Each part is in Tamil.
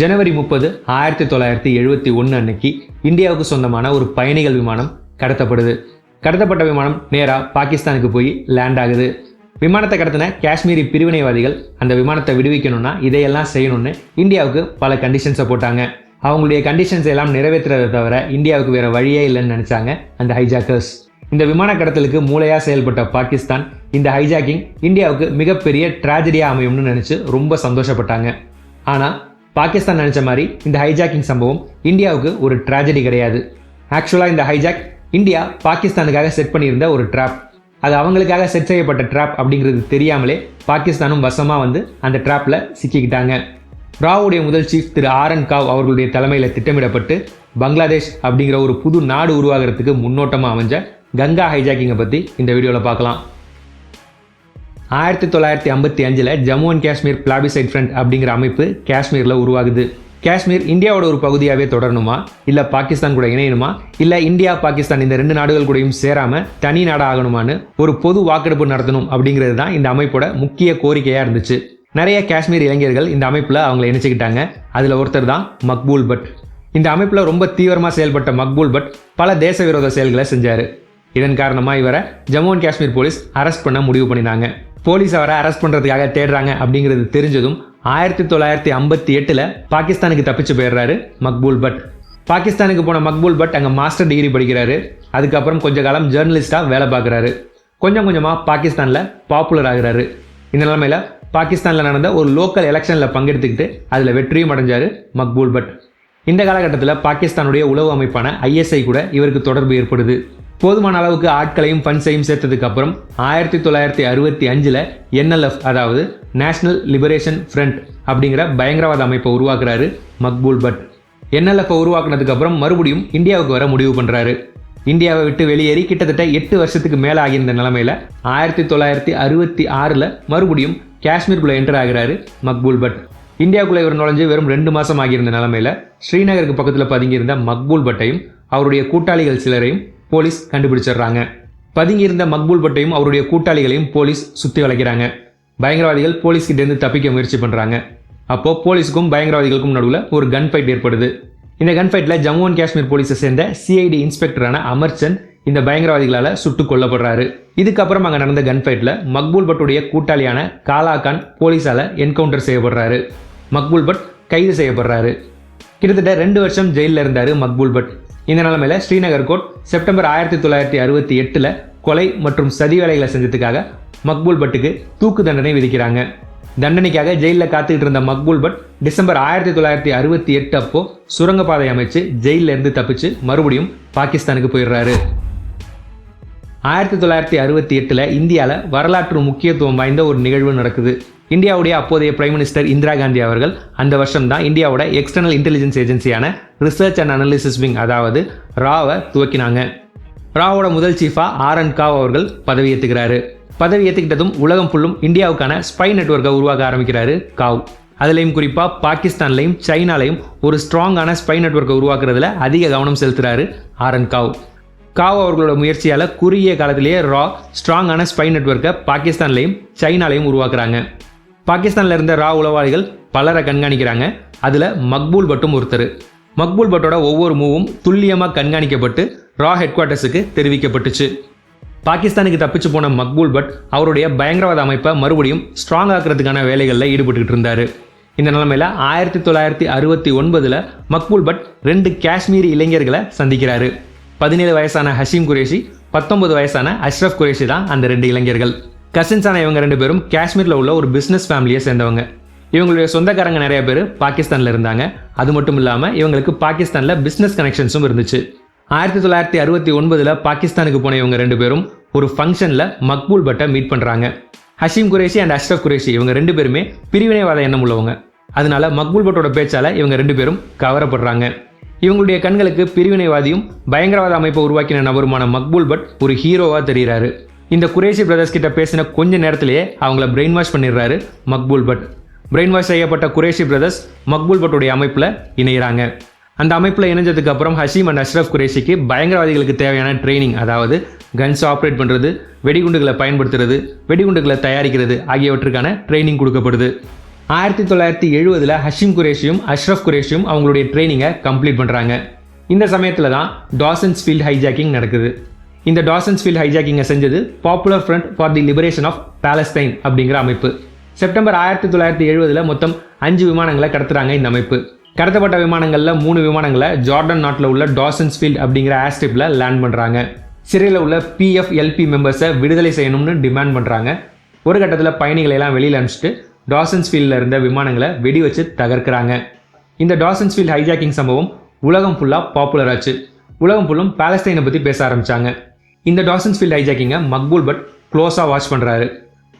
ஜனவரி முப்பது ஆயிரத்தி தொள்ளாயிரத்தி எழுபத்தி ஒன்று அன்னைக்கு இந்தியாவுக்கு சொந்தமான ஒரு பயணிகள் விமானம் கடத்தப்படுது. கடத்தப்பட்ட விமானம் நேராக பாகிஸ்தானுக்கு போய் லேண்ட் ஆகுது. விமானத்தை கடத்தின காஷ்மீரி பிரிவினைவாதிகள் அந்த விமானத்தை விடுவிக்கணும்னா இதையெல்லாம் செய்யணும்னு இந்தியாவுக்கு பல கண்டிஷன்ஸை போட்டாங்க. அவங்களுடைய கண்டிஷன்ஸ் எல்லாம் நிறைவேற்றுறதை தவிர இந்தியாவுக்கு வேற வழியே இல்லைன்னு நினைச்சாங்க அந்த ஹைஜாக்கர்ஸ் இந்த விமான கடத்தலுக்கு மூளையாக செயல்பட்ட பாகிஸ்தான் இந்த ஹைஜாக்கிங் இந்தியாவுக்கு மிகப்பெரிய ட்ராஜடியாக அமையும்னு நினச்சி ரொம்ப சந்தோஷப்பட்டாங்க. ஆனால் பாகிஸ்தான் நினைச்ச மாதிரி இந்த ஹைஜாக்கிங் சம்பவம் இந்தியாவுக்கு ஒரு ட்ராஜடி கிடையாது. ஆக்சுவலாக இந்த ஹைஜாக் இந்தியா பாகிஸ்தானுக்காக செட் பண்ணியிருந்த ஒரு ட்ராப் அது அவங்களுக்காக செட் செய்யப்பட்ட ட்ராப் அப்படிங்கிறது தெரியாமலே பாகிஸ்தானும் வசமாக வந்து அந்த ட்ராப்பில் சிக்கிக்கிட்டாங்க. ராவுடைய முதல் சீஃப் திரு ஆரன் காவ் அவர்களுடைய தலைமையில் திட்டமிடப்பட்டு பங்களாதேஷ் அப்படிங்கிற ஒரு புது நாடு உருவாகிறதுக்கு முன்னோட்டமாக அமைஞ்ச கங்கா ஹைஜாக்கிங்கை பற்றி இந்த வீடியோவில் பார்க்கலாம். ஆயிரத்தி தொள்ளாயிரத்தி ஐம்பத்தி அஞ்சில் Jammu and Kashmir plebiscite front அப்படிங்கிற அமைப்பு காஷ்மீரில் உருவாகுது. காஷ்மீர் இந்தியாவோட ஒரு பகுதியாகவே தொடரணுமா? இல்லை பாகிஸ்தான் கூட இணையணுமா? இல்லை இந்தியா பாகிஸ்தான் இந்த ரெண்டு நாடுகள் கூடயும் சேராமல் தனி நாடாக ஆகணுமான்னு ஒரு பொது வாக்கெடுப்பு நடத்தணும் அப்படிங்கிறது தான் இந்த அமைப்போட முக்கிய கோரிக்கையாக இருந்துச்சு. நிறைய காஷ்மீர் இளைஞர்கள் இந்த அமைப்பில் அவங்களை இணைச்சிக்கிட்டாங்க. அதில் ஒருத்தர் தான் மக்பூல் பட். இந்த அமைப்பில் ரொம்ப தீவிரமாக செயல்பட்ட மக்பூல் பட் பல தேச விரோத செயல்களை செஞ்சார். இதன் காரணமாக இவரை Jammu and Kashmir police arrest பண்ண முடிவு பண்ணினாங்க. போலீஸ் அவரை அரெஸ்ட் பண்ணுறதுக்காக தேடுறாங்க அப்படிங்கிறது தெரிஞ்சதும் ஆயிரத்தி தொள்ளாயிரத்தி ஐம்பத்தி எட்டில் பாகிஸ்தானுக்கு தப்பிச்சு போயிடுறாரு மக்பூல் பட். பாகிஸ்தானுக்கு போன மக்பூல் பட் அங்கே மாஸ்டர் டிகிரி படிக்கிறாரு. அதுக்கப்புறம் கொஞ்ச காலம் ஜேர்னலிஸ்ட்டாக வேலை பார்க்குறாரு. கொஞ்சம் கொஞ்சமாக பாகிஸ்தானில் பாப்புலர் ஆகிறாரு. இந்த நிலைமையில் பாகிஸ்தானில் நடந்த ஒரு லோக்கல் எலெக்ஷனில் பங்கெடுத்துக்கிட்டு அதில் வெற்றியும் அடைஞ்சார் மக்பூல் பட். இந்த காலகட்டத்தில் பாகிஸ்தானுடைய உளவு அமைப்பான ஐஎஸ்ஐ கூட இவருக்கு தொடர்பு ஏற்படுது. போதுமான அளவுக்கு ஆட்களையும் ஃபண்ட்ஸையும் சேர்த்ததுக்கு அப்புறம் ஆயிரத்தி தொள்ளாயிரத்தி அறுபத்தி அஞ்சில் என்எல்எஃப் அதாவது நேஷனல் லிபரேஷன் ஃப்ரண்ட் அப்படிங்கிற பயங்கரவாத அமைப்பை உருவாக்குறாரு மக்பூல் பட். என்எல்எஃப் உருவாக்குனதுக்கு அப்புறம் மறுபடியும் இந்தியாவுக்கு வர முடிவு பண்ணுறாரு இந்தியாவை விட்டு வெளியேறி கிட்டத்தட்ட எட்டு வருஷத்துக்கு மேலே ஆகியிருந்த நிலமையில ஆயிரத்தி தொள்ளாயிரத்தி அறுபத்தி ஆறில் மறுபடியும் காஷ்மீருக்குள்ளே என்டர் ஆகிறாரு மக்பூல் பட். இந்தியாவுக்குள்ளே இவர் நுழைஞ்சு வெறும் ரெண்டு மாதம் ஆகியிருந்த நிலமையில ஸ்ரீநகருக்கு பக்கத்தில் பதுங்கியிருந்த மக்பூல் பட்டையும் அவருடைய கூட்டாளிகள் சிலரையும் போலீஸ் கண்டுபிடிச்சிடுறாங்க. பதுங்கியிருந்த மக்பூல் பட்டையும் அவருடைய கூட்டாளிகளையும் போலீஸ் சுற்றி வளைக்கிறாங்க. பயங்கரவாதிகள் போலீஸ்கிட்டேருந்து தப்பிக்க முயற்சி பண்ணுறாங்க அப்போ போலீஸுக்கும் பயங்கரவாதிகளுக்கும் நடுவில் ஒரு கன் ஃபைட் ஏற்படுது. இந்த கன் ஃபைட்டில் ஜம்மு அண்ட் காஷ்மீர் போலீஸை சேர்ந்த சிஐடி இன்ஸ்பெக்டரான அமர்சந்த் இந்த பயங்கரவாதிகளால் சுட்டு கொல்லப்படுறாரு. இதுக்கப்புறம் அங்கே நடந்த கன் ஃபைட்டில் மக்பூல் பட்டுடைய கூட்டாளியான காலா கான் போலீஸால் என்கவுண்டர் செய்யப்படுறாரு. மக்பூல் பட் கைது செய்யப்படுறாரு. கிட்டத்தட்ட ரெண்டு வருஷம் ஜெயிலில் இருந்தார் மக்பூல் பட். இந்த நிலைமையில ஸ்ரீநகர் கோர்ட் செப்டம்பர் ஆயிரத்தி தொள்ளாயிரத்தி அறுபத்தி எட்டில் கொலை மற்றும் சதி வேலைகளை செஞ்சதுக்காக மக்பூல் பட்டுக்கு தூக்கு தண்டனை விதிக்கிறாங்க. தண்டனைக்காக ஜெயிலில் காத்துக்கிட்டு இருந்த மக்பூல் பட் டிசம்பர் ஆயிரத்தி தொள்ளாயிரத்தி அறுபத்தி எட்டு அப்போ சுரங்கப்பாதை அமைச்சு ஜெயிலில் இருந்து தப்பிச்சு மறுபடியும் பாகிஸ்தானுக்கு போயிடுறாரு. ஆயிரத்தி தொள்ளாயிரத்தி அறுபத்தி எட்டில் இந்தியாவில் வரலாற்று முக்கியத்துவம் வாய்ந்த ஒரு நிகழ்வு நடக்குது. இந்தியாவுடைய அப்போதைய பிரைம் மினிஸ்டர் இந்திரா காந்தி அவர்கள் அந்த வருஷம் தான் இந்தியாவோட எக்ஸ்டர்னல் இன்டெலிஜென்ஸ் ஏஜென்சியான ரிசர்ச் அண்ட் அனாலிசிஸ் விங் அதாவது ராவை துவக்கினாங்க. ராவோட முதல் சீஃபாக ஆர் அன் காவ் அவர்கள் பதவி ஏற்றுக்கிறாரு பதவி ஏற்றுக்கிட்டதும் உலகம் ஃபுல்லும் இந்தியாவுக்கான ஸ்பை நெட்ஒர்க்கை உருவாக்க ஆரம்பிக்கிறாரு காவ். அதுலேயும் குறிப்பாக பாகிஸ்தான்லையும் சைனாலையும் ஒரு ஸ்ட்ராங்கான ஸ்பை நெட்ஒர்க்கை உருவாக்குறதுல அதிக கவனம் செலுத்துறாரு ஆர் அன் காவ். காவ் அவர்களோட முயற்சியால் குறுகிய காலத்திலேயே ரா ஸ்ட்ராங்கான ஸ்பை நெட்ஒர்க்கை பாகிஸ்தான்லையும் சைனாலையும் உருவாக்குறாங்க. பாகிஸ்தானில் இருந்த ரா உளவாளிகள் பலரை கண்காணிக்கிறாங்க. அதில் மக்பூல் பட்டும் ஒருத்தர். மக்பூல் பட்டோட ஒவ்வொரு மூவும் துல்லியமாக கண்காணிக்கப்பட்டு ரா ஹெட் குவார்ட்டர்ஸுக்கு தெரிவிக்கப்பட்டுச்சு. பாகிஸ்தானுக்கு தப்பிச்சு போன மக்பூல் பட் அவருடைய பயங்கரவாத அமைப்பை மறுபடியும் ஸ்ட்ராங் ஆக்குறதுக்கான வேலைகளில் ஈடுபட்டுக்கிட்டு இருந்தார். இந்த நிலைமையில் ஆயிரத்தி தொள்ளாயிரத்தி அறுபத்தி ஒன்பதில் மக்பூல் பட் ரெண்டு காஷ்மீரி இளைஞர்களை சந்திக்கிறாரு. பதினேழு வயசான ஹஷீம் குரேஷி பத்தொன்பது வயசான அஷ்ரஃப் குரேஷி தான் அந்த ரெண்டு இளைஞர்கள். கசின்ஸான இவங்க ரெண்டு பேரும் காஷ்மீரில் உள்ள ஒரு பிஸ்னஸ் ஃபேமிலியை சேர்ந்தவங்க. இவங்களுடைய சொந்தக்காரங்க நிறைய பேர் பாகிஸ்தானில் இருந்தாங்க. அது மட்டும் இல்லாமல் இவங்களுக்கு பாகிஸ்தானில் பிஸ்னஸ் கனெக்ஷன்ஸும் இருந்துச்சு. ஆயிரத்தி தொள்ளாயிரத்தி அறுபத்தி ஒன்பதில் பாகிஸ்தானுக்கு போன இவங்க ரெண்டு பேரும் ஒரு ஃபங்க்ஷனில் மக்பூல் பட்டை மீட் பண்ணுறாங்க ஹஷீம் குரேஷி அண்ட் அஷ்ரப் குரேஷி இவங்க ரெண்டு பேருமே பிரிவினைவாத எண்ணம் உள்ளவங்க. அதனால மக்பூல் பட்டோட பேச்சால் இவங்க ரெண்டு பேரும் கவரப்படுறாங்க. இவங்களுடைய கண்களுக்கு பிரிவினைவாதியும் பயங்கரவாத அமைப்பை உருவாக்கின நபருமான மக்பூல் பட் ஒரு ஹீரோவாக தெரிகிறாரு இந்த குரேஷி பிரதர்ஸ் கிட்ட பேசின கொஞ்ச நேரத்திலேயே அவங்கள பிரெயின் வாஷ் பண்ணிடுறாரு மக்பூல் பட். பிரெயின் வாஷ் செய்யப்பட்ட குரேஷி பிரதர்ஸ் மக்பூல் பட்டுடைய அமைப்பில் இணைகிறாங்க அந்த அமைப்பில் இணைஞ்சதுக்கு அப்புறம் ஹஷீம் அண்ட் அஷ்ரஃப் குரேஷிக்கு பயங்கரவாதிகளுக்கு தேவையான ட்ரைனிங் அதாவது கன்ஸ் ஆப்ரேட் பண்ணுறது வெடிகுண்டுகளை பயன்படுத்துறது வெடிகுண்டுகளை தயாரிக்கிறது ஆகியவற்றுக்கான ட்ரைனிங் கொடுக்கப்படுது. ஆயிரத்தி தொள்ளாயிரத்தி எழுபதில் ஹஷீம் குரேஷியும் அஷ்ரஃப் குரேஷியும் அவங்களுடைய ட்ரைனிங்கை கம்ப்ளீட் பண்ணுறாங்க இந்த சமயத்தில் தான் டாசன்ஸ் ஃபீல்ட் ஹைஜாக்கிங் நடக்குது. இந்த டாசன்ஸ் ஃபீல்ட் ஹைஜாக்கிங்கை செஞ்சது popular front for the liberation of Palestine அப்படிங்கிற அமைப்பு. செப்டம்பர் ஆயிரத்தி தொள்ளாயிரத்தி எழுபதில் மொத்தம் அஞ்சு விமானங்களை கடத்துறாங்க இந்த அமைப்பு. கடத்தப்பட்ட விமானங்களில் மூணு விமானங்களை ஜார்டன் நாட்டில் உள்ள டாசன்ஸ் ஃபீல்ட் அப்படிங்கிற ஆஸ்டிப்பில் லேண்ட் பண்ணுறாங்க சிறையில் உள்ள பிஎஃப்எல்பி மெம்பர்ஸை விடுதலை செய்யணும்னு டிமாண்ட் பண்ணுறாங்க ஒரு கட்டத்தில் பயணிகளை எல்லாம் வெளியில் அனுப்பிச்சிட்டு டாசன்ஸ் ஃபீல்டில் இருந்த விமானங்களை வெடி வச்சு தகர்க்கிறாங்க. இந்த டாசன்ஸ் ஃபீல்ட் ஹைஜாக்கிங் சம்பவம் உலகம் ஃபுல்லாக பாப்புலர் ஆச்சு. உலகம் ஃபுல்லும் பாலஸ்டைனை பற்றி பேச ஆரம்பித்தாங்க இந்த டாசன்ஸ் ஃபீல்ட் ஹைஜாக்கிங்கை மக்பூல் பட் க்ளோஸாக வாட்ச் பண்ணுறாரு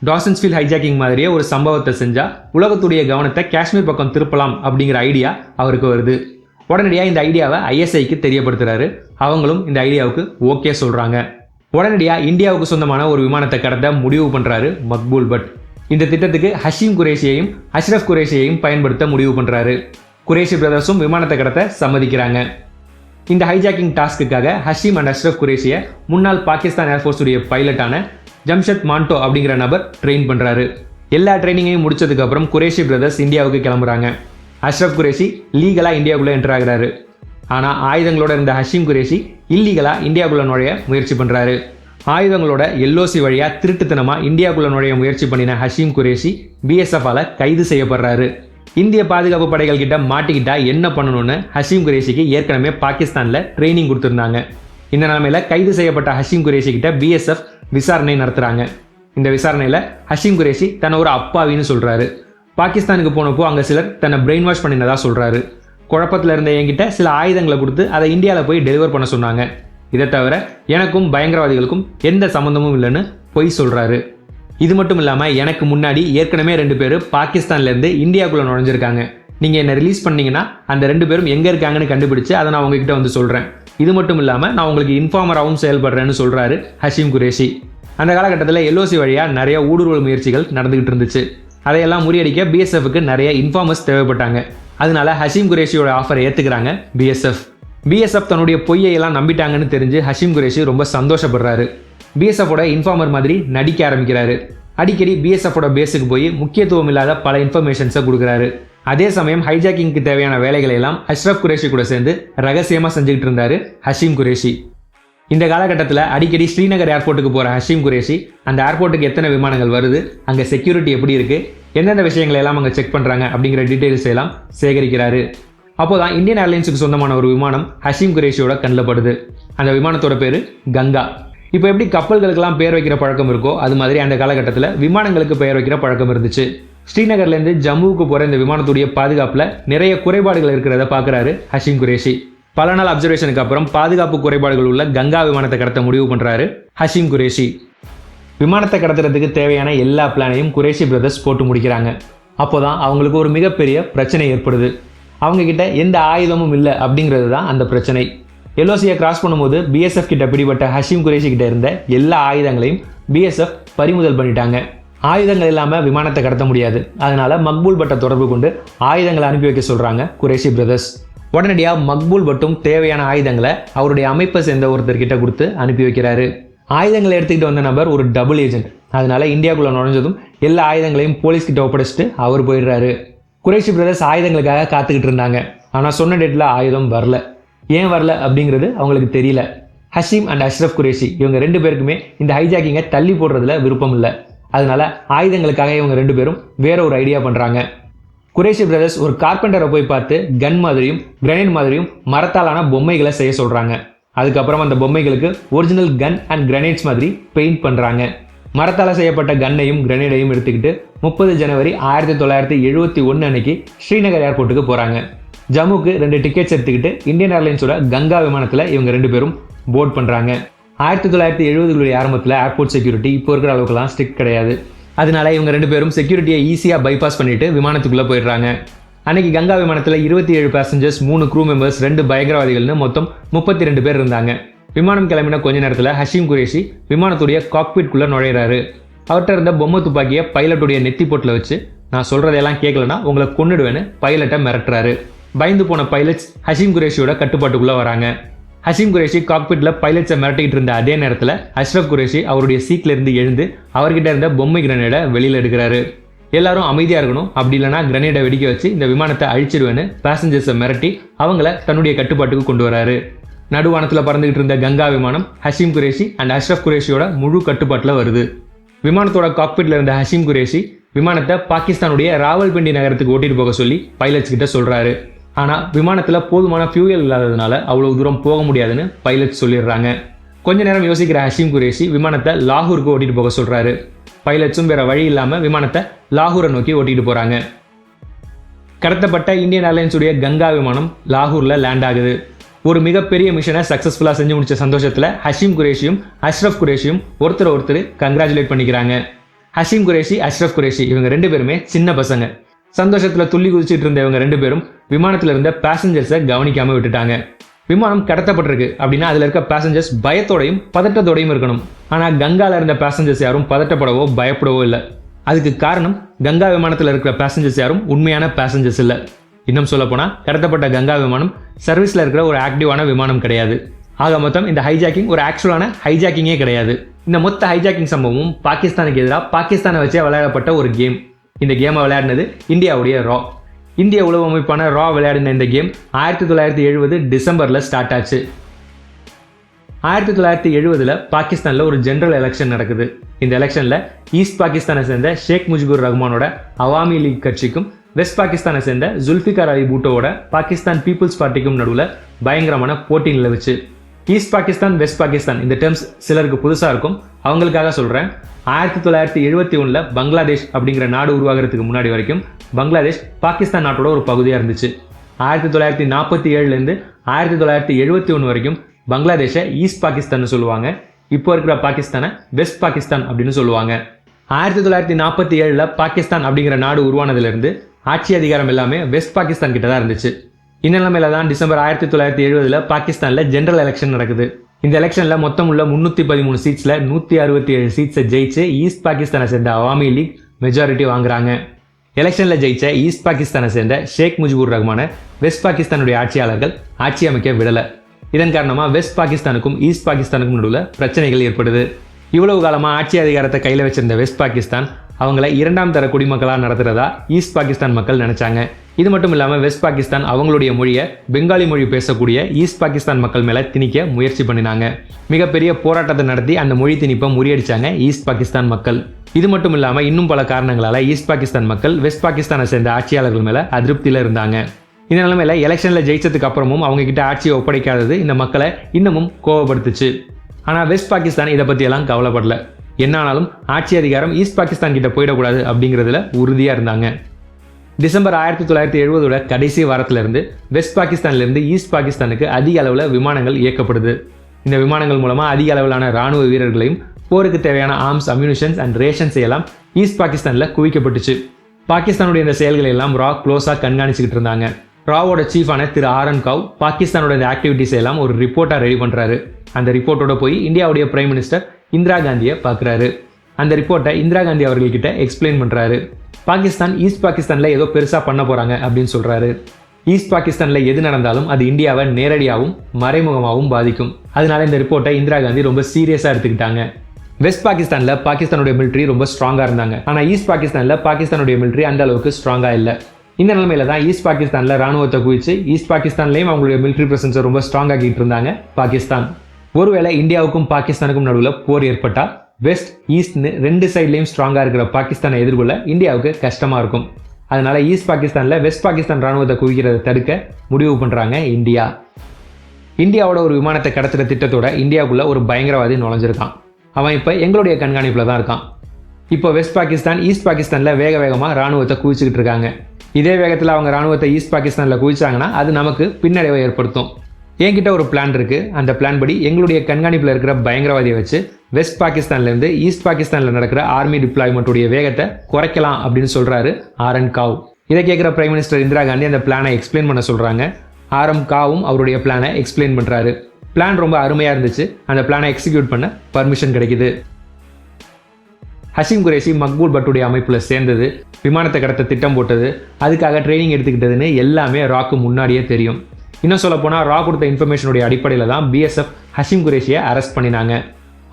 டாசன்ஸ் ஃபீல்ட் ஹைஜாக்கிங் மாதிரியே ஒரு சம்பவத்தை செஞ்சால் உலகத்துடைய கவனத்தை காஷ்மீர் பக்கம் திருப்பலாம் அப்படிங்கிற ஐடியா அவருக்கு வருது. உடனடியாக இந்த ஐடியாவை ஐஎஸ்ஐக்கு தெரியப்படுத்துகிறாரு அவங்களும் இந்த ஐடியாவுக்கு ஓகே சொல்கிறாங்க உடனடியாக இந்தியாவுக்கு சொந்தமான ஒரு விமானத்தை கடத்த முடிவு பண்ணுறாரு மக்பூல் பட். இந்த திட்டத்துக்கு ஹஷீம் குரேஷியையும் அஷ்ரஃப் குரேஷியையும் பயன்படுத்த முடிவு பண்ணுறாரு குரேஷி பிரதர்ஸும் விமானத்தை கடத்த சம்மதிக்கிறாங்க. இந்த ஹைஜாக்கிங் டாஸ்க்குக்காக ஹஷீம் அண்ட் அஷ்ரஃப் குரேஷியை முன்னாள் பாகிஸ்தான் ஏர்ஃபோர்ஸுடைய பைலட்டான ஜம்ஷத் மாண்டோ அப்படிங்கிற நபர் ட்ரெயின் பண்ணுறாரு எல்லா ட்ரைனிங்கையும் முடிச்சதுக்கப்புறம் குரேஷி பிரதர்ஸ் இந்தியாவுக்கு கிளம்புறாங்க. அஷ்ரஃப் குரேஷி லீகலாக இந்தியாவுக்குள்ளே என்ட்ராகிறாரு ஆனால் ஆயுதங்களோட இருந்த ஹஷீம் குரேஷி இல்லீகலாக இந்தியாவுக்குள்ள நுழைய முயற்சி பண்ணுறாரு ஆயுதங்களோட எல்ஓசி வழியாக திருட்டுத்தனமாக இந்தியாவுக்குள்ளே நுழைய முயற்சி பண்ணின ஹஷீம் குரேஷி பிஎஸ்எஃபால கைது செய்யப்படுறாரு. இந்திய பாதுகாப்பு படைகள் கிட்ட மாட்டிக்கிட்டா என்ன பண்ணணும்னு ஹஷீம் குரேஷிக்கு ஏற்கனவே பாகிஸ்தானில் ட்ரைனிங் கொடுத்துருந்தாங்க. இந்த நிலைமையில கைது செய்யப்பட்ட ஹஷீம் குரேஷி கிட்ட பிஎஸ்எஃப் விசாரணை நடத்துறாங்க. இந்த விசாரணையில் ஹஷீம் குரேஷி தன்னை ஒரு அப்பாவின்னு சொல்றாரு. பாகிஸ்தானுக்கு போனப்போ அங்கே சிலர் தன்னை பிரெயின் வாஷ் பண்ணினதா சொல்றாரு. குழப்பத்தில் இருந்த என்கிட்ட சில ஆயுதங்களை கொடுத்து அதை இந்தியாவில் போய் டெலிவர் பண்ண சொன்னாங்க. இதை தவிர எனக்கும் பயங்கரவாதிகளுக்கும் எந்த சம்மந்தமும் இல்லைன்னு பொய் சொல்கிறாரு இது மட்டும் இல்லாமல் எனக்கு முன்னாடி ஏற்கனவே ரெண்டு பேர் பாகிஸ்தான்லேருந்து இந்தியாவுக்குள்ளே நுழைஞ்சிருக்காங்க. நீங்கள் என்னை ரிலீஸ் பண்ணீங்கன்னா அந்த ரெண்டு பேரும் எங்கே இருக்காங்கன்னு கண்டுபிடிச்சு அதை நான் உங்ககிட்ட வந்து சொல்கிறேன் இது மட்டும் இல்லாமல் நான் உங்களுக்கு இன்ஃபார்மராகவும் செயல்படுறேன்னு சொல்கிறாரு ஹஷீம் குரேஷி. அந்த காலகட்டத்தில் எல்ஓசி வழியாக நிறைய ஊடுருவல் முயற்சிகள் நடந்துகிட்டு இருந்துச்சு. அதையெல்லாம் முறியடிக்க பிஎஸ்எஃப்க்கு நிறைய இன்ஃபார்மர்ஸ் தேவைப்பட்டாங்க. அதனால ஹஷீம் குரேஷியோட ஆஃபரை ஏற்றுக்கிறாங்க பிஎஸ்எஃப் பிஎஸ்எஃப் தன்னுடைய பொய்யை எல்லாம் நம்பிட்டாங்கன்னு தெரிஞ்சு ஹஷீம் குரேஷி ரொம்ப சந்தோஷப்படுறாரு. பிஎஸ்எஃபோட இன்ஃபார்மர் மாதிரி நடிக்க ஆரம்பிக்கிறாரு. அடிக்கடி பிஎஸ்எஃபோட பேஸுக்கு போய் முக்கியத்துவம் இல்லாத பல இன்ஃபர்மேஷன்ஸை கொடுக்குறாரு. அதே சமயம் ஹைஜாக்கிங்க்கு தேவையான வேலைகளை எல்லாம் அஷ்ரப் குரேஷி கூட சேர்ந்து ரகசியமாக செஞ்சுக்கிட்டு இருந்தாரு ஹஷீம் குரேஷி இந்த காலகட்டத்தில் அடிக்கடி ஸ்ரீநகர் ஏர்போர்ட்டுக்கு போகிற ஹஷீம் குரேஷி அந்த ஏர்போர்ட்டுக்கு எத்தனை விமானங்கள் வருது அங்கே செக்யூரிட்டி எப்படி இருக்குது எந்தெந்த விஷயங்களை எல்லாம் அங்கே செக் பண்ணுறாங்க அப்படிங்கிற டீட்டெயில்ஸ் எல்லாம் சேகரிக்கிறாரு. அப்போதான் இந்தியன் ஏர்லைன்ஸுக்கு சொந்தமான ஒரு விமானம் ஹஷீம் குரேஷியோட கண்ணில் படுது. அந்த விமானத்தோட பேர் கங்கா. இப்போ எப்படி கப்பல்களுக்கெல்லாம் பெயர் வைக்கிற பழக்கம் இருக்கோ அது மாதிரி அந்த காலகட்டத்தில் விமானங்களுக்கு பெயர் வைக்கிற பழக்கம் இருந்துச்சு. ஸ்ரீநகர்லேருந்து ஜம்முவுக்கு போகிற இந்த விமானத்துடைய பாதுகாப்பில் நிறைய குறைபாடுகள் இருக்கிறத பார்க்குறாரு ஹஷிம் குரேஷி. பல நாள் அப்சர்வேஷனுக்கு அப்புறம் பாதுகாப்பு குறைபாடுகள் உள்ள கங்கா விமானத்தை கடத்த முடிவு பண்ணுறாரு ஹஷிம் குரேஷி. விமானத்தை கடத்துறதுக்கு தேவையான எல்லா பிளானையும் குரேஷி பிரதர்ஸ் போட்டு முடிக்கிறாங்க. அப்போதான் அவங்களுக்கு ஒரு மிகப்பெரிய பிரச்சனை ஏற்படுது. அவங்க கிட்ட எந்த ஆயுதமும் இல்லை அப்படிங்கிறது தான் அந்த பிரச்சனை. எல்ஓசியை கிராஸ் பண்ணும்போது பிஎஸ்எஃப் கிட்ட பிடிபட்ட ஹஷீம் குரேஷி கிட்ட இருந்த எல்லா ஆயுதங்களையும் பிஎஸ்எஃப் பறிமுதல் பண்ணிட்டாங்க. ஆயுதங்கள் இல்லாமல் விமானத்தை கடத்த முடியாது. அதனால மக்பூல் பட்டை தொடர்பு கொண்டு ஆயுதங்களை அனுப்பி வைக்க சொல்கிறாங்க குரேஷி பிரதர்ஸ் உடனடியாக மக்பூல் பட்டும் தேவையான ஆயுதங்களை அவருடைய அமைப்பை சேர்ந்த ஒருத்தர்கிட்ட கொடுத்து அனுப்பி வைக்கிறாரு. ஆயுதங்களை எடுத்துக்கிட்டு வந்த நபர் ஒரு டபுள் ஏஜென்ட் அதனால இந்தியாவுக்குள்ள நுழைஞ்சதும் எல்லா ஆயுதங்களையும் போலீஸ் கிட்ட ஒப்படைச்சிட்டு அவர் போயிடுறாரு. குறைஷி பிரதர்ஸ் ஆயுதங்களுக்காக காத்துக்கிட்டு இருந்தாங்க. ஆனால் சொன்ன டேட்டில் ஆயுதம் வரல. ஏன் வரல அப்படிங்கிறது அவங்களுக்கு தெரியல. ஹஷீம் அண்ட் அஷ்ரஃப் குரேஷி இவங்க ரெண்டு பேருக்குமே இந்த ஹைஜாக்கிங்கை தள்ளி போடுறதுல விருப்பம் இல்லை. அதனால ஆயுதங்களுக்காக இவங்க ரெண்டு பேரும் வேற ஒரு ஐடியா பண்ணுறாங்க குரேஷி பிரதர்ஸ் ஒரு கார்பெண்டரை போய் பார்த்து கன் மாதிரியும் கிரனைட் மாதிரியும் மரத்தாலான பொம்மைகளை செய்ய சொல்கிறாங்க அதுக்கப்புறம் அந்த பொம்மைகளுக்கு ஒரிஜினல் கன் அண்ட் கிரனைட்ஸ் மாதிரி பெயிண்ட் பண்ணுறாங்க மரத்தால் செய்யப்பட்ட கன்னையும் கிரனேடையும் எடுத்துக்கிட்டு முப்பது ஜனவரி ஆயிரத்தி தொள்ளாயிரத்தி எழுபத்தி ஒன்று அன்னைக்கு ஸ்ரீநகர் ஏர்போர்ட்டுக்கு போகிறாங்க ஜம்முக்கு ரெண்டு டிக்கெட்ஸ் எடுத்துக்கிட்டு இந்தியன் ஏர்லைன்ஸோட கங்கா விமானத்தில் இவங்க ரெண்டு பேரும் போர்ட் பண்ணுறாங்க ஆயிரத்தி தொள்ளாயிரத்தி எழுபதுகளுடைய ஆரம்பத்தில் ஏர்போர்ட் செக்யூரிட்டி இப்போ இருக்கிற அளவுக்குலாம் ஸ்ட்ரிக்ட் கிடையாது. அதனால இவங்க ரெண்டு பேரும் செக்யூரிட்டியை ஈஸியாக பைபாஸ் பண்ணிட்டு விமானத்துக்குள்ளே போயிடுறாங்க. அன்னைக்கு கங்கா விமானத்தில் இருபத்தி ஏழு பேசஞ்சர்ஸ் மூணு க்ரூ மெம்பர்ஸ் ரெண்டு பயங்கரவாதிகள்னு மொத்தம் முப்பத்தி ரெண்டு பேர் இருந்தாங்க. விமானம் கிளம்பின கொஞ்ச நேரத்தில் ஹஷீம் குரேஷி விமானத்துடைய காக்பீட்குள்ளே நுழையிறாரு. அவர்கிட்ட இருந்த பொம்மை துப்பாக்கியை பைலட்டுடைய நெத்தி போட்டில் வச்சு நான் சொல்கிறதெல்லாம் கேட்கலன்னா உங்களை கொன்னுடுவேன்னு பைலட்டை மிரட்டுறாரு. பயந்து போன பைலட்ஸ் ஹஷீம் குரேஷியோட கட்டுப்பாட்டுக்குள்ளே வராங்க. ஹஷீம் குரேஷி காக்பிட்ல பைலட்ஸை மிரட்டிக்கிட்டு இருந்த அதே நேரத்தில் அஷ்ரஃப் குரேஷி அவருடைய சீட்ல இருந்து எழுந்து அவர்கிட்ட இருந்த பொம்மை கிரனேடை வெளியில் எடுக்கிறாரு. எல்லாரும் அமைதியாக இருக்கணும். அப்படி இல்லைனா கிரனேடை வெடிக்க வச்சு இந்த விமானத்தை அழிச்சிடுவேன்னு பேசஞ்சர்ஸை மிரட்டி அவங்கள தன்னுடைய கட்டுப்பாட்டுக்கு கொண்டு வராரு. நடுவானத்தில் பறந்துகிட்டு இருந்த கங்கா விமானம் ஹஷீம் குரேஷி அண்ட் அஷ்ரஃப் குரேஷியோட முழு கட்டுப்பாட்டில் வருது. விமானத்தோட காக்பிட்ல இருந்த ஹஷீம் குரேஷி விமானத்தை பாகிஸ்தானுடைய ராவல்பிண்டி நகரத்துக்கு ஓட்டிட்டு போக சொல்லி பைலட்ஸ் கிட்ட சொல்றாரு. ஆனால் விமானத்தில் போதுமான ஃபியூயல் இல்லாததுனால அவ்வளோ தூரம் போக முடியாதுன்னு பைலட்ஸ் சொல்லிடுறாங்க. கொஞ்ச நேரம் யோசிக்கிற ஹஷீம் குரேஷி விமானத்தை லாகூருக்கு ஓட்டிட்டு போக சொல்றாரு. பைலட்ஸும் வேற வழி இல்லாமல் விமானத்தை லாகூரை நோக்கி ஓட்டிட்டு போறாங்க. கடத்தப்பட்ட இந்தியன் ஏர்லைன்ஸுடைய கங்கா விமானம் லாகூர்ல லேண்ட் ஆகுது. ஒரு மிகப்பெரிய மிஷனை சக்ஸஸ்ஃபுல்லாக செஞ்சு முடிச்ச சந்தோஷத்தில் ஹஷீம் குரேஷியும் அஷ்ரஃப் குரேஷியும் ஒருத்தர் ஒருத்தர் கங்க்ராச்சுலேட் பண்ணிக்கிறாங்க. ஹஷீம் குரேஷி அஷ்ரஃப் குரேஷி இவங்க ரெண்டு பேருமே சின்ன பசங்க. சந்தோஷத்தில் துள்ளி குதிச்சுட்டு இருந்த இவங்க ரெண்டு பேரும் விமானத்தில் இருந்த பேசஞ்சர்ஸை கவனிக்காமல் விட்டுட்டாங்க. விமானம் கடத்தப்பட்டிருக்கு அப்படின்னா அதில் இருக்க பேசஞ்சர்ஸ் பயத்தோடையும் பதட்டத்தோடையும் இருக்கணும். ஆனால் கங்காவில் இருந்த பேசஞ்சர்ஸ் யாரும் பதட்டப்படவோ பயப்படவோ இல்லை. அதுக்கு காரணம் கங்கா விமானத்தில் இருக்கிற பேசஞ்சர்ஸ் யாரும் உண்மையான பேசஞ்சர்ஸ் இல்லை. இன்னும் சொல்லப்போனால் கடத்தப்பட்ட கங்கா விமானம் சர்வீஸில் இருக்கிற ஒரு ஆக்டிவான விமானம் கிடையாது. ஆக மொத்தம் இந்த ஹைஜாக்கிங் ஒரு ஆக்சுவலான ஹைஜாக்கிங்கே கிடையாது. இந்த மொத்த ஹைஜாக்கிங் சம்பவமும் பாகிஸ்தானுக்கு எதிராக பாகிஸ்தானை வச்சே விளையாடப்பட்ட ஒரு கேம் இந்த கேமை விளையாடினது இந்தியாவுடைய ரா. இந்திய உளவு அமைப்பான ரா விளையாடின இந்த கேம் ஆயிரத்தி தொள்ளாயிரத்தி எழுபது டிசம்பரில் ஸ்டார்ட் ஆச்சு. ஆயிரத்தி தொள்ளாயிரத்தி எழுபதில் பாகிஸ்தானில் ஒரு ஜென்ரல் எலெக்ஷன் நடக்குது. இந்த எலெக்ஷனில் ஈஸ்ட் பாகிஸ்தானை சேர்ந்த ஷேக் முஜிபுர் ரஹ்மானோட அவாமி லீக் கட்சிக்கும் வெஸ்ட் பாகிஸ்தானை சேர்ந்த ஜுல்ஃபிகார் அலி பூட்டோவோட பாகிஸ்தான் பீப்புள்ஸ் பார்ட்டிக்கும் நடுவில் பயங்கரமான போட்டி நிலவுச்சு ஈஸ்ட் பாகிஸ்தான் வெஸ்ட் பாகிஸ்தான் இந்த டேர்ம்ஸ் சிலருக்கு புதுசாக இருக்கும். அவங்களுக்காக சொல்கிறேன் ஆயிரத்தி தொள்ளாயிரத்தி எழுபத்தி ஒன்றில் பங்களாதேஷ் அப்படிங்கிற நாடு உருவாகிறதுக்கு முன்னாடி வரைக்கும் பங்களாதேஷ் பாகிஸ்தான் நாட்டோட ஒரு பகுதியாக இருந்துச்சு. ஆயிரத்தி தொள்ளாயிரத்தி நாற்பத்தி ஏழுலேருந்து ஆயிரத்தி தொள்ளாயிரத்தி எழுபத்தி ஒன்று வரைக்கும் பங்களாதேஷை ஈஸ்ட் பாகிஸ்தான் சொல்லுவாங்க. இப்போ இருக்கிற பாகிஸ்தானை வெஸ்ட் பாகிஸ்தான் அப்படின்னு சொல்லுவாங்க. ஆயிரத்தி தொள்ளாயிரத்தி நாற்பத்தி ஏழில் பாகிஸ்தான் அப்படிங்கிற நாடு உருவானதுலேருந்து ஆட்சி அதிகாரம் எல்லாமே வெஸ்ட் பாகிஸ்தான் கிட்ட தான் இருந்துச்சு. இந்த நிலைமையில தான் டிசம்பர் ஆயிரத்தி தொள்ளாயிரத்தி எழுபதுல பாகிஸ்தானில் ஜென்ரல் எலெக்ஷன் நடக்குது. இந்த எலெக்ஷனில் மொத்தம் உள்ள முந்நூற்றி பதிமூணு சீட்ஸில் நூற்றி அறுபத்தி ஏழு சீட்ஸை ஜெயிச்சு ஈஸ்ட் பாகிஸ்தானை சேர்ந்த அவாமி லீக் மெஜாரிட்டி வாங்குறாங்க. எலெக்ஷனில் ஜெயிச்ச ஈஸ்ட் பாகிஸ்தானை சேர்ந்த ஷேக் முஜிபுர் ரஹ்மான வெஸ்ட் பாகிஸ்தானுடைய ஆட்சியாளர்கள் ஆட்சி அமைக்க விடலை. இதன் காரணமாக வெஸ்ட் பாகிஸ்தானுக்கும் ஈஸ்ட் பாகிஸ்தானுக்கும் நடுவில் பிரச்சனைகள் ஏற்படுது. இவ்வளவு காலமாக ஆட்சி அதிகாரத்தை கையில் வச்சிருந்த வெஸ்ட் பாகிஸ்தான் அவங்கள இரண்டாம் தர குடிமக்களாக நடத்துறதா ஈஸ்ட் பாகிஸ்தான் மக்கள் நினைச்சாங்க. இது மட்டும் இல்லாமல் வெஸ்ட் பாகிஸ்தான் அவங்களுடைய மொழியை பெங்காலி மொழி பேசக்கூடிய ஈஸ்ட் பாகிஸ்தான் மக்கள் மேலே திணிக்க முயற்சி பண்ணினாங்க. மிகப்பெரிய போராட்டத்தை நடத்தி அந்த மொழி திணிப்பை முறியடிச்சாங்க ஈஸ்ட் பாகிஸ்தான் மக்கள். இது மட்டும் இல்லாமல் இன்னும் பல காரணங்களால் ஈஸ்ட் பாகிஸ்தான் மக்கள் வெஸ்ட் பாகிஸ்தானை சேர்ந்த ஆட்சியாளர்கள் மேலே அதிருப்தியில் இருந்தாங்க. இந்த நிலைமையில் எலெக்ஷனில் ஜெயிச்சதுக்கு அப்புறமும் அவங்க கிட்ட ஆட்சியை ஒப்படைக்காதது இந்த மக்களை இன்னமும் கோவப்படுத்துச்சு. ஆனால் வெஸ்ட் பாகிஸ்தான் இதை பற்றியெல்லாம் கவலைப்படல. என்ன ஆனாலும் ஆட்சி அதிகாரம் ஈஸ்ட் பாகிஸ்தான் கிட்ட போயிடக்கூடாது அப்படிங்கிறதுல உறுதியாக இருந்தாங்க. டிசம்பர் ஆயிரத்தி தொள்ளாயிரத்தி எழுபதோட கடைசி வாரத்திலிருந்து வெஸ்ட் பாகிஸ்தான்லேருந்து ஈஸ்ட் பாகிஸ்தானுக்கு அதிக அளவில் விமானங்கள் இயக்கப்படுது. இந்த விமானங்கள் மூலமாக அதிக அளவிலான ராணுவ வீரர்களையும் போருக்கு தேவையான ஆர்ம்ஸ் அம்யூனிஷன்ஸ் அண்ட் ரேஷன்ஸ் எல்லாம் ஈஸ்ட் பாகிஸ்தானில் குவிக்கப்பட்டுச்சு. பாகிஸ்தானுடைய இந்த செயல்களை எல்லாம் ரா க்ளோஸாக கண்காணிச்சுக்கிட்டு இருந்தாங்க. ராவோட சீஃபான திரு ஆரன் காவ் பாகிஸ்தானோட இந்த ஆக்டிவிட்டிஸ் எல்லாம் ஒரு ரிப்போர்ட்டாக ரெடி பண்ணுறாரு அந்த ரிப்போர்ட்டோட போய் இந்தியாவுடைய பிரைம் மினிஸ்டர் இந்திரா காந்தியை பார்க்குறாரு. அந்த ரிப்போர்ட்டை இந்திரா காந்தி அவர்கள்கிட்ட எக்ஸ்பிளைன் பண்ணுறாரு பாகிஸ்தான் ஈஸ்ட் பாகிஸ்தானில் ஏதோ பெருசாக பண்ண போகிறாங்க அப்படின்னு சொல்கிறாரு ஈஸ்ட் பாகிஸ்தானில் எது நடந்தாலும் அது இந்தியாவை நேரடியாகவும் மறைமுகமாகவும் பாதிக்கும். அதனால இந்த ரிப்போர்ட்டை இந்திரா காந்தி ரொம்ப சீரியஸாக எடுத்துக்கிட்டாங்க. வெஸ்ட் பாகிஸ்தானில் பாகிஸ்தானுடைய மிலிட்ரி ரொம்ப ஸ்ட்ராங்காக இருந்தாங்க. ஆனால் ஈஸ்ட் பாகிஸ்தானில் பாகிஸ்தானுடைய மிலிட்ரி அந்த அளவுக்கு ஸ்ட்ராங்காக இல்லை. இந்த நிலைமையில தான் ஈஸ்ட் பாகிஸ்தானில் ராணுவத்தை குவிச்சு ஈஸ்ட் பாகிஸ்தான்லேயும் அவங்களுடைய மிலிட்ரி பிரசன்ஸை ரொம்ப ஸ்ட்ராங் ஆக்கிட்டு இருந்தாங்க பாகிஸ்தான். ஒருவேளை இந்தியாவுக்கும் பாகிஸ்தானுக்கும் நடுவில் போர் ஏற்பட்டால் வெஸ்ட் ஈஸ்ட்னு ரெண்டு சைட்லேயும் ஸ்ட்ராங்காக இருக்கிற பாகிஸ்தானை எதிர்கொள்ள இந்தியாவுக்கு கஷ்டமாக இருக்கும். அதனால் ஈஸ்ட் பாகிஸ்தானில் வெஸ்ட் பாகிஸ்தான் ராணுவத்தை குவிக்கிறத தடுக்க முடிவு பண்ணுறாங்க இந்தியா. இந்தியாவோட ஒரு விமானத்தை கடத்துகிற திட்டத்தோட இந்தியாவுக்குள்ள ஒரு பயங்கரவாதி நுழைஞ்சிருக்கான். அவன் இப்போ எங்களுடைய கண்காணிப்பில் தான் இருக்கான். இப்போ வெஸ்ட் பாகிஸ்தான் ஈஸ்ட் பாகிஸ்தானில் வேக வேகமாக ராணுவத்தை குவிச்சுக்கிட்டு இருக்காங்க. இதே வேகத்தில் அவங்க ராணுவத்தை ஈஸ்ட் பாகிஸ்தானில் குவிச்சாங்கன்னா அது நமக்கு பின்னடைவை ஏற்படுத்தும். என்கிட்ட ஒரு பிளான் இருக்குது அந்த பிளான் படி எங்களுடைய கண்காணிப்பில் இருக்கிற பயங்கரவாதியை வச்சு வெஸ்ட் பாகிஸ்தான்லேருந்து ஈஸ்ட் பாகிஸ்தானில் நடக்கிற ஆர்மி டிப்ளாய்மெண்ட்டுடைய வேகத்தை குறைக்கலாம் அப்படின்னு சொல்றாரு ஆர்என் காவ். இதை கேட்குற பிரைம் மினிஸ்டர் இந்திரா காந்தி அந்த பிளானை எக்ஸ்பிளைன் பண்ண சொல்கிறாங்க ஆர் எம் காவும் அவருடைய பிளானை எக்ஸ்பிளைன் பண்ணுறாரு பிளான் ரொம்ப அருமையாக இருந்துச்சு. அந்த பிளானை எக்ஸிக்யூட் பண்ண பர்மிஷன் கிடைக்குது. ஹஷிம் குரேஷி மக்பூல் பட்டுடைய அமைப்பில் சேர்ந்தது. விமானத்தை கடத்த திட்டம் போட்டது. அதுக்காக ட்ரைனிங் எடுத்துக்கிட்டதுன்னு எல்லாமே ராக்கு முன்னாடியே தெரியும். இன்னும் சொல்ல போனால் ரா கொடுத்த இன்ஃபர்மேஷனுடைய அடிப்படையில் தான் பிஎஸ்எஃப் ஹஷிம் குரேஷியை அரெஸ்ட் பண்ணினாங்க.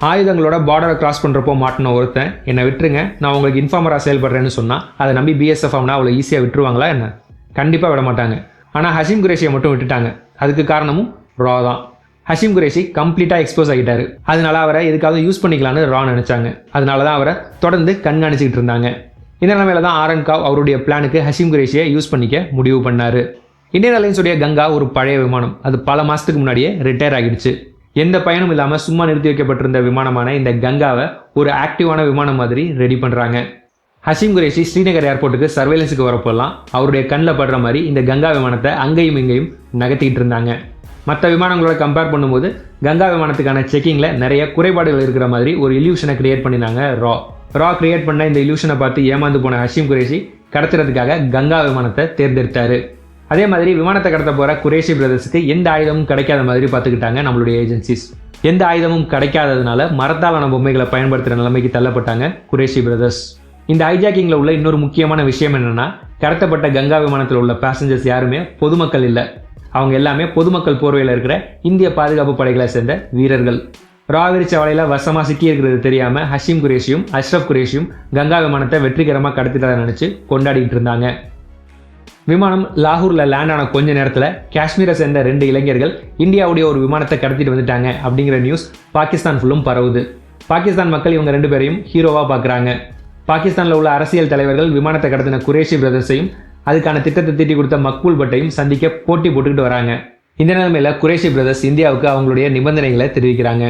ஆயுதங்களோட பார்டரை கிராஸ் பண்ணுறப்போ மாட்டின ஒருத்தன். என்னை விட்டுருங்க. நான் உங்களுக்கு இன்ஃபார்மராக செயல்படுறேன்னு சொன்னால் அதை நம்பி பிஎஸ்எஃப் ஆகுனா அவ்வளோ ஈஸியாக விட்டுருவாங்களா என்ன? கண்டிப்பாக விட மாட்டாங்க. ஆனால் ஹஷீம் குரேஷியை மட்டும் விட்டுட்டாங்க. அதுக்கு காரணமும் ரா தான். ஹஷீம் குரேஷி கம்ப்ளீட்டாக எக்ஸ்போஸ் ஆகிட்டாரு. அதனால அவரை எதுக்காவது யூஸ் பண்ணிக்கலான்னு ரா நினச்சாங்க. அதனால தான் அவரை தொடர்ந்து கண்காணிச்சுக்கிட்டு இருந்தாங்க. இந்த நிலைமையில தான் ஆரன் காவ் அவருடைய பிளானுக்கு ஹஷீம் குரேஷியை யூஸ் பண்ணிக்க முடிவு பண்ணார். இந்தியன் ஏர்லைன்ஸுடைய கங்கா ஒரு பழைய விமானம். அது பல மாதத்துக்கு முன்னாடியே ரிட்டையர் ஆகிடுச்சு. எந்த பயனும் இல்லாமல் சும்மா நிறுத்தி வைக்கப்பட்டிருந்த விமானமான இந்த கங்காவை ஒரு ஆக்டிவான விமானம் மாதிரி ரெடி பண்ணுறாங்க ஹசீம் குரேஷி ஸ்ரீநகர் ஏர்போர்ட்டுக்கு சர்வேலன்ஸுக்கு வரப்போலாம். அவருடைய கண்ணில் படுற மாதிரி இந்த கங்கா விமானத்தை அங்கேயும் இங்கேயும் நகர்த்திக்கிட்டு இருந்தாங்க. மற்ற விமானங்களோட கம்பேர் பண்ணும்போது கங்கா விமானத்துக்கான செக்கிங்கில் நிறைய குறைபாடுகள் இருக்கிற மாதிரி ஒரு இல்யூஷனை கிரியேட் பண்ணினாங்க ரா ரா கிரியேட் பண்ண இந்த இல்யூஷனை பார்த்து ஏமாந்து போன ஹஷீம் குரேஷி கடத்துறதுக்காக கங்கா விமானத்தை தேர்ந்தெடுத்தாரு. அதே மாதிரி விமானத்தை கடத்த போகிற குரேஷி பிரதர்ஸுக்கு எந்த ஆயுதமும் கிடைக்காத மாதிரி பார்த்துக்கிட்டாங்க நம்மளுடைய ஏஜென்சிஸ் எந்த ஆயுதமும் கிடைக்காததுனால மரத்தாலான பொம்மைகளை பயன்படுத்துகிற நிலைமைக்கு தள்ளப்பட்டாங்க குரேஷி பிரதர்ஸ் இந்த ஹைஜாக்கிங்கில் உள்ள இன்னொரு முக்கியமான விஷயம் என்னென்னா கடத்தப்பட்ட கங்கா விமானத்தில் உள்ள பேசஞ்சர்ஸ் யாருமே பொதுமக்கள் இல்லை. அவங்க எல்லாமே பொதுமக்கள் போர்வையில் இருக்கிற இந்திய பாதுகாப்பு படைகளை சேர்ந்த வீரர்கள். ராவிரி சவலையில் வசமாக சிக்கியிருக்கிறது தெரியாமல் ஹஷீம் குரேஷியும் அஷ்ரப் குரேஷியும் கங்கா விமானத்தை வெற்றிகரமாக கடத்திட்டதை நினச்சி கொண்டாடிட்டு இருந்தாங்க. விமானம் லாகூரில் லேண்ட் ஆன கொஞ்ச நேரத்தில் காஷ்மீரை சேர்ந்த ரெண்டு இளைஞர்கள் இந்தியாவுடைய ஒரு விமானத்தை கடத்திட்டு வந்துட்டாங்க அப்படிங்கிற நியூஸ் பாகிஸ்தான் ஃபுல்லும் பரவுது. பாகிஸ்தான் மக்கள் இவங்க ரெண்டு பேரையும் ஹீரோவாக பார்க்குறாங்க பாகிஸ்தானில் உள்ள அரசியல் தலைவர்கள் விமானத்தை கடத்தின குரேஷி பிரதர்ஸையும் அதுக்கான திட்டத்தை தீட்டி கொடுத்த மக்பூல் பட்டையும் சந்திக்க போட்டி போட்டுக்கிட்டு வராங்க. இந்த நிலைமையில் குரேஷி பிரதர்ஸ் இந்தியாவுக்கு அவங்களுடைய நிபந்தனைகளை தெரிவிக்கிறாங்க.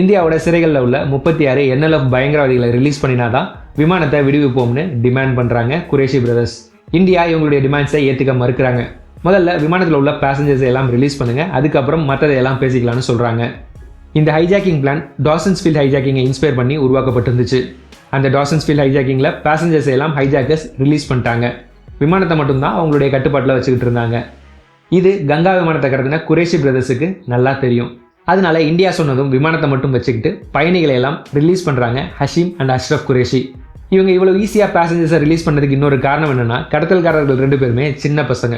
இந்தியாவோட சிறைகளில் உள்ள முப்பத்தி ஆறு என்எல்எஃப் பயங்கரவாதிகளை ரிலீஸ் பண்ணினாதான் விமானத்தை விடுவிப்போம்னு டிமாண்ட் பண்ணுறாங்க குரேஷி பிரதர்ஸ் இந்தியா இவங்களுடைய டிமாண்ட்ஸை ஏற்றுக்க மறுக்கிறாங்க. முதல்ல விமானத்தில் உள்ள பேசஞ்சர்ஸை எல்லாம் ரிலீஸ் பண்ணுங்கள் அதுக்கப்புறம் மற்றதை எல்லாம் பேசிக்கலாம்னு சொல்கிறாங்க இந்த ஹைஜாக்கிங் பிளான் டாசன்ஸ் ஃபீல்ட் ஹைஜாக்கிங்கை இன்ஸ்பயர் பண்ணி உருவாக்கப்பட்டிருந்துச்சு. அந்த டாசன்ஸ் ஃபீல்ட் ஹைஜாக்கிங்கில் பேசஞ்சர்ஸ் எல்லாம் ஹைஜாக்கர்ஸ் ரிலீஸ் பண்ணிட்டாங்க. விமானத்தை மட்டும்தான் அவங்களுடைய கட்டுப்பாட்டில் வச்சுக்கிட்டு இருந்தாங்க. இது கங்கா விமானத்தை கடத்தின குரேஷி பிரதர்ஸுக்கு நல்லா தெரியும். அதனால இந்தியா சொன்னதும் விமானத்தை மட்டும் வச்சுக்கிட்டு பயணிகளை எல்லாம் ரிலீஸ் பண்ணுறாங்க ஹஷீம் அண்ட் அஷ்ரஃப் குரேஷி. இவங்க இவ்வளோ ஈஸியாக பேசஞ்சர்ஸை ரிலீஸ் பண்ணுறதுக்கு இன்னொரு காரணம் என்னென்னா கடத்தல்காரர்கள் ரெண்டு பேருமே சின்ன பசங்க.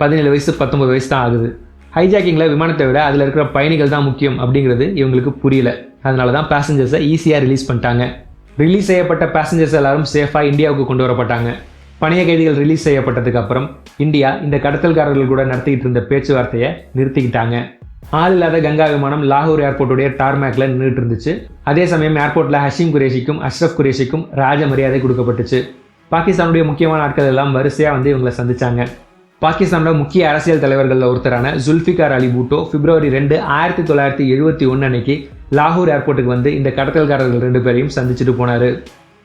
பதினேழு வயசு பத்தொம்பது வயசு தான் ஆகுது. ஹைஜாக்கிங்கில் விமானத்தை விட அதில் இருக்கிற பயணிகள் தான் முக்கியம் அப்படிங்கிறது இவங்களுக்கு புரியல. அதனால தான் பேசஞ்சர்ஸை ஈஸியாக ரிலீஸ் பண்ணிட்டாங்க. ரிலீஸ் செய்யப்பட்ட பேசஞ்சர்ஸ் எல்லாரும் சேஃபாக இந்தியாவுக்கு கொண்டு வரப்பட்டாங்க. பணைய கைதிகள் ரிலீஸ் செய்யப்பட்டதுக்கு அப்புறம் இந்தியா இந்த கடத்தல்காரர்கள் கூட நடத்திக்கிட்டு இருந்த பேச்சுவார்த்தையை நிறுத்திக்கிட்டாங்க. ஆள் இல்லாத கங்கா விமானம் லாகூர் ஏர்போர்ட்டுடைய டார்மேக்ல நின்றுட்டு இருந்துச்சு. அதே சமயம் ஏர்போர்ட்டில் ஹஷீம் குரேஷிக்கும் அஷ்ரஃப் குரேஷிக்கும் ராஜ மரியாதை கொடுக்கப்பட்டுச்சு. பாகிஸ்தானுடைய முக்கியமான ஆட்கள் எல்லாம் வரிசையாக வந்து இவங்களை சந்திச்சாங்க. பாகிஸ்தானோட முக்கிய அரசியல் தலைவர்களில் ஒருத்தரான ஜுல்ஃபிகார் அலி பூட்டோ பிப்ரவரி ரெண்டு ஆயிரத்தி தொள்ளாயிரத்தி எழுபத்தி ஒன்று அன்னைக்கு லாகூர் ஏர்போர்ட்டுக்கு வந்து இந்த கடத்தல்காரர்கள் ரெண்டு பேரையும் சந்திச்சுட்டு போனார்.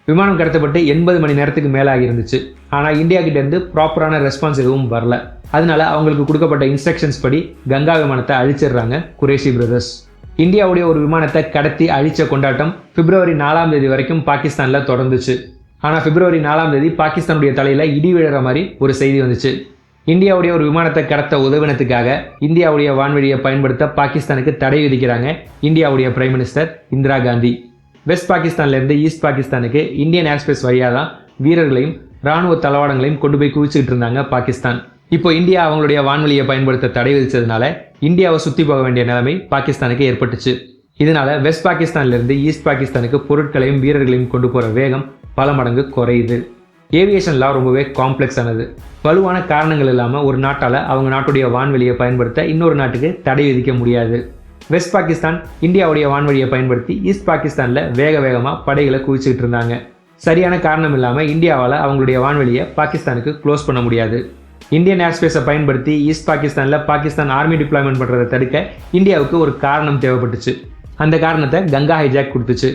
விமானம் கடத்தப்பட்டு எண்பது மணி நேரத்துக்கு மேலாகி இருந்துச்சு. ஆனால் இந்தியா கிட்டேருந்து ப்ராப்பரான ரெஸ்பான்ஸ் எதுவும் வரல. அதனால அவங்களுக்கு கொடுக்கப்பட்ட இன்ஸ்ட்ரக்ஷன்ஸ் படி கங்கா விமானத்தை அழிச்சிடுறாங்க குரேஷி பிரதர்ஸ் இந்தியாவுடைய ஒரு விமானத்தை கடத்தி அழிச்ச கொண்டாட்டம் பிப்ரவரி நாலாம் தேதி வரைக்கும் பாகிஸ்தானில் தொடர்ந்துச்சு. ஆனால் பிப்ரவரி நாலாம் தேதி பாகிஸ்தானுடைய தலையில் இடி விழுற மாதிரி ஒரு செய்தி வந்துச்சு. இந்தியாவுடைய ஒரு விமானத்தை கடத்த உதவினத்துக்காக இந்தியாவுடைய வான்வெளியை பயன்படுத்த பாகிஸ்தானுக்கு தடை விதிக்கிறாங்க இந்தியாவுடைய prime minister Indira Gandhi. West பாகிஸ்தான்லேருந்து east பாகிஸ்தானுக்கு இந்தியன் ஏர்ஸ்பேஸ் வழியாக தான் வீரர்களையும் ராணுவ தளவாடங்களையும் கொண்டு போய் குவிச்சுக்கிட்டு இருந்தாங்க பாகிஸ்தான். இப்போ இந்தியா அவங்களுடைய வான்வெளியை பயன்படுத்த தடை விதிச்சதுனால இந்தியாவை சுற்றி போக வேண்டிய நிலைமை பாகிஸ்தானுக்கு ஏற்பட்டுச்சு. இதனால வெஸ்ட் பாகிஸ்தான்லேருந்து ஈஸ்ட் பாகிஸ்தானுக்கு பொருட்களையும் வீரர்களையும் கொண்டு போகிற வேகம் பல மடங்கு குறையுது. ஏவியேஷன் லா ரொம்பவே காம்ப்ளெக்ஸ் ஆனது. வலுவான காரணங்கள் இல்லாமல் ஒரு நாட்டால் அவங்க நாட்டுடைய வான்வெளியை பயன்படுத்த இன்னொரு நாட்டுக்கு தடை விதிக்க முடியாது. வெஸ்ட் பாகிஸ்தான் இந்தியாவுடைய வான்வழியை பயன்படுத்தி ஈஸ்ட் பாகிஸ்தானில் வேக வேகமாக படைகளை குவிச்சுக்கிட்டு இருந்தாங்க. சரியான காரணம் இல்லாமல் இந்தியாவால் அவங்களுடைய வான்வெளியை பாகிஸ்தானுக்கு க்ளோஸ் பண்ண முடியாது. இந்தியன் ஏர்ஸ்பேஸை பயன்படுத்தி ஈஸ்ட் பாகிஸ்தானில் பாகிஸ்தான் ஆர்மி டிப்ளாய்மெண்ட் பண்ணுறதை தடுக்க இந்தியாவுக்கு ஒரு காரணம் தேவைப்பட்டுச்சு. அந்த காரணத்தை கங்கா ஹைஜாக் கொடுத்துச்சு.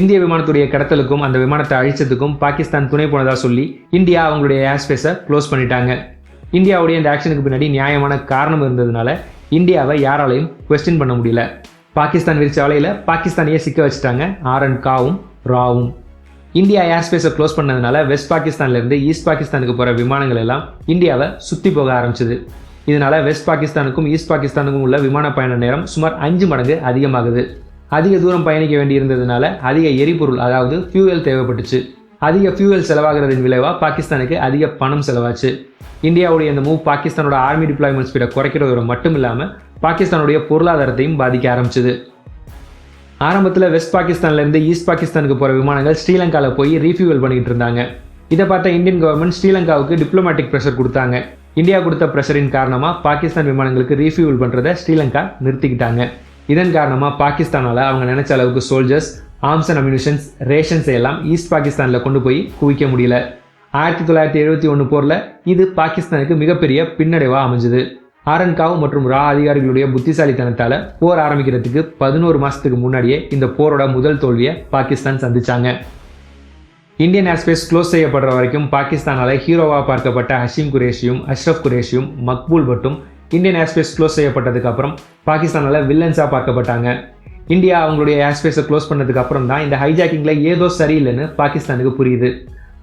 இந்திய விமானத்துடைய கடத்தலுக்கும் அந்த விமானத்தை அழிச்சதுக்கும் பாகிஸ்தான் துணை போனதாக சொல்லி இந்தியா அவங்களுடைய ஏர்ஸ்பேஸை க்ளோஸ் பண்ணிட்டாங்க. இந்தியாவுடைய இந்த ஆக்ஷனுக்கு பின்னாடி நியாயமான காரணம் இருந்ததுனால இந்தியாவை யாராலையும் கொஸ்டின் பண்ண முடியல. பாகிஸ்தான் விரிச்ச வலையில் பாகிஸ்தானையே சிக்க வச்சுட்டாங்க ஆர் அண்ட் காவும் ராவும். இந்தியா ஏர்ஸ்பேஸை க்ளோஸ் பண்ணதுனால வெஸ்ட் பாகிஸ்தான்லேருந்து ஈஸ்ட் பாகிஸ்தானுக்கு போகிற விமானங்கள் எல்லாம் இந்தியாவை சுற்றி போக ஆரம்பிச்சது. இதனால வெஸ்ட் பாகிஸ்தானுக்கும் ஈஸ்ட் பாகிஸ்தானுக்கும் உள்ள விமான பயண நேரம் சுமார் அஞ்சு மடங்கு அதிகமாகுது. அதிக தூரம் பயணிக்க வேண்டியிருந்ததுனால அதிக எரிபொருள் அதாவது ஃபியூவல் தேவைப்பட்டுச்சு. அதிக ஃபியூவல் செலவாகிறதின் விளைவாக பாகிஸ்தானுக்கு அதிக பணம் செலவாச்சு. இந்தியாவுடைய இந்த மூவ் பாகிஸ்தானோட ஆர்மி டிப்ளாய்மெண்ட் ஸ்பீடை குறைக்கிறதோட மட்டும் இல்லாமல் பாகிஸ்தானுடைய பொருளாதாரத்தையும் பாதிக்க ஆரம்பிச்சது. ஆரம்பத்தில் வெஸ்ட் பாகிஸ்தான்லேருந்து ஈஸ்ட் பாகிஸ்தானுக்கு போகிற விமானங்கள் ஸ்ரீலங்காவில் போய் ரீஃபியூவல் பண்ணிக்கிட்டு இருந்தாங்க. இதை பார்த்த இந்தியன் கவர்மெண்ட் ஸ்ரீலங்காவுக்கு டிப்ளமேட்டிக் ப்ரெஷர் கொடுத்தாங்க. இந்தியா கொடுத்த ப்ரெஷரின் காரணமாக பாகிஸ்தான் விமானங்களுக்கு ரீஃபியூவல் பண்ணுறதை ஸ்ரீலங்கா நிறுத்திக்கிட்டாங்க. இதன் காரணமாக பாகிஸ்தானால் அவங்க நினைச்ச அளவுக்கு soldiers arms and ammunitions rations எல்லாம் ஈஸ்ட் பாகிஸ்தானில் கொண்டு போய் குவிக்க முடியல. ஆயிரத்தி தொள்ளாயிரத்தி எழுபத்தி ஒன்று போரில் இது பாகிஸ்தானுக்கு மிகப்பெரிய பின்னடைவாக அமைஞ்சுது. ஆரன்காவ் மற்றும் ரா அதிகாரிகளுடைய புத்திசாலித்தனத்தால் போர் ஆரம்பிக்கிறதுக்கு பதினோரு மாதத்துக்கு முன்னாடியே இந்த போரோட முதல் தோல்வியை பாகிஸ்தான் சந்திச்சாங்க. இந்தியன் ஏர்ஸ்பேஸ் க்ளோஸ் செய்யப்படுற வரைக்கும் பாகிஸ்தானால் ஹீரோவாக பார்க்கப்பட்ட ஹஷீம் குரேஷியும் அஷ்ரஃப் குரேஷியும் மக்பூல் பட்டும் இந்தியன் ஏர்ஸ்பேஸ் க்ளோஸ் செய்யப்பட்டதுக்கு அப்புறம் பாகிஸ்தானால் வில்லன்ஸாக பார்க்கப்பட்டாங்க. இந்தியா அவங்களுடைய ஏர்ஸ்பேஸை க்ளோஸ் பண்ணதுக்கு அப்புறம் தான் இந்த ஹைஜாக்கிங்கில் ஏதோ சரியில்லைன்னு பாகிஸ்தானுக்கு புரியுது.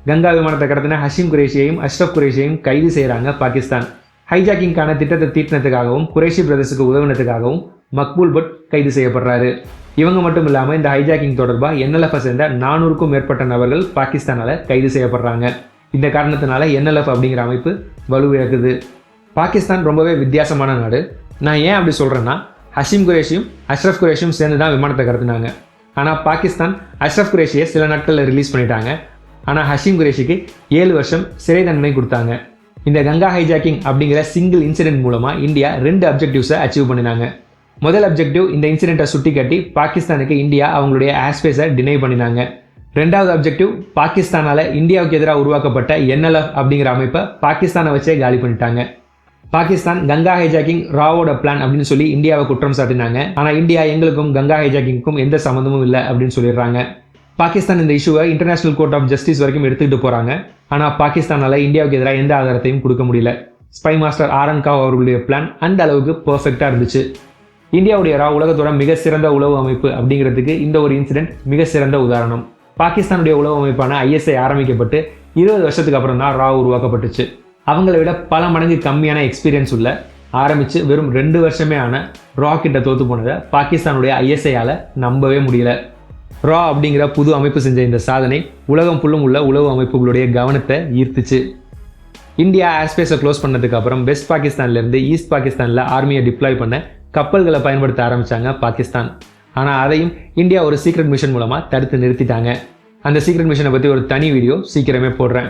கங்கா விமானத்தை கடத்தின ஹஷீம் குரேஷியையும் அஷ்ரஃப் குரேஷியையும் கைது செய்கிறாங்க பாகிஸ்தான். ஹைஜாக்கிங்கான திட்டத்தை தீட்டினதுக்காகவும் குரேஷி பிரதர்ஸுக்கு உதவினதுக்காகவும் மக்பூல் பட் கைது செய்யப்படுறாரு. இவங்க மட்டும் இல்லாமல் இந்த ஹைஜாக்கிங் தொடர்பாக என்எல்எஃப் சேர்ந்த நானூறுக்கும் மேற்பட்ட நபர்கள் பாகிஸ்தானால் கைது செய்யப்படுறாங்க. இந்த காரணத்தினால என்எல்எஃப் அப்படிங்கிற அமைப்பு வலுவிழக்குது. பாகிஸ்தான் ரொம்பவே வித்தியாசமான நாடு. நான் ஏன் அப்படி சொல்கிறேன்னா ஹஷீம் குரேஷியும் அஷ்ரஃப் குரேஷியும் சேர்ந்து தான் விமானத்தை கடத்தினாங்க. ஆனால் பாகிஸ்தான் அஷ்ரஃப் குரேஷியை சில நாட்களில் ரிலீஸ் பண்ணிட்டாங்க. ஆனால் ஹஷீம் குரேஷிக்கு ஏழு வருஷம் சிறை தண்டனை கொடுத்தாங்க. இந்த கங்கா ஹைஜாக்கிங் அப்படிங்கிற சிங்கிள் இன்சிடென்ட் மூலமாக இந்தியா ரெண்டு அப்ஜெக்டிவ்ஸை அச்சீவ் பண்ணினாங்க. முதல் அப்ஜெக்டிவ் இந்த இன்சிடென்ட்டை சுட்டி காட்டி பாகிஸ்தானுக்கு இந்தியா அவங்களுடைய ஆஸ்பேஸை டினை பண்ணினாங்க. ரெண்டாவது அப்ஜெக்டிவ் பாகிஸ்தானால் இந்தியாவுக்கு எதிராக உருவாக்கப்பட்ட என்எல்எஃப் அப்படிங்கிற அமைப்பை பாகிஸ்தானை வச்சே காலி பண்ணிட்டாங்க. பாகிஸ்தான் கங்கா ஹைஜாக்கிங் ராவோட பிளான் அப்படின்னு சொல்லி இந்தியாவை குற்றம் சாட்டினாங்க. ஆனால் இந்தியா எங்களுக்கும் கங்கா ஹைஜாக்கிங்க்கும் எந்த சம்மந்தமும் இல்லை அப்படின்னு சொல்லிடுறாங்க. பாகிஸ்தான் இந்த இஷ்யூவை இன்டர்நேஷனல் கோர்ட் ஆஃப் ஜஸ்டிஸ் வரைக்கும் எடுத்துக்கிட்டு போகிறாங்க ஆனால் பாகிஸ்தானால் இந்தியாவுக்கு எதிராக எந்த ஆதாரத்தையும் கொடுக்க முடியல. ஸ்பை மாஸ்டர் ஆரன் காவ் அவர்களுடைய பிளான் அந்த அளவுக்கு பர்ஃபெக்டாக இருந்துச்சு. இந்தியாவுடைய ரா உலகத்தோட மிக சிறந்த உளவு அமைப்பு அப்படிங்கிறதுக்கு இந்த ஒரு இன்சிடென்ட் மிக சிறந்த உதாரணம். பாகிஸ்தானுடைய உளவு அமைப்பான ஐஎஸ்ஐ ஆரம்பிக்கப்பட்டு இருபது வருஷத்துக்கு அப்புறம் தான் ரா உருவாக்கப்பட்டுச்சு. அவங்கள விட பல மடங்கு கம்மியான எக்ஸ்பீரியன்ஸ் உள்ள ஆரம்பித்து வெறும் ரெண்டு வருஷமே ஆன ரா கிட்ட தோத்து போனதை பாகிஸ்தானுடைய ஐஎஸ்ஐயால் நம்பவே முடியல. ரா அப்படிங்கிற புது அமைப்பு செஞ்ச இந்த சாதனை உலகம் ஃபுல்லும் உள்ள உளவு அமைப்புகளுடைய கவனத்தை ஈர்த்துச்சு. இந்தியா ஏர்ஸ்பேஸை க்ளோஸ் பண்ணதுக்கு அப்புறம் வெஸ்ட் பாகிஸ்தான்லேருந்து ஈஸ்ட் பாகிஸ்தானில் ஆர்மியை டிப்ளாய் பண்ண கப்பல்களை பயன்படுத்த ஆரம்பித்தாங்க பாகிஸ்தான். ஆனால் அதையும் இந்தியா ஒரு சீக்ரெட் மிஷன் மூலமாக தடுத்து நிறுத்திட்டாங்க. அந்த சீக்ரெட் மிஷனை பற்றி ஒரு தனி வீடியோ சீக்கிரமே போடுறேன்.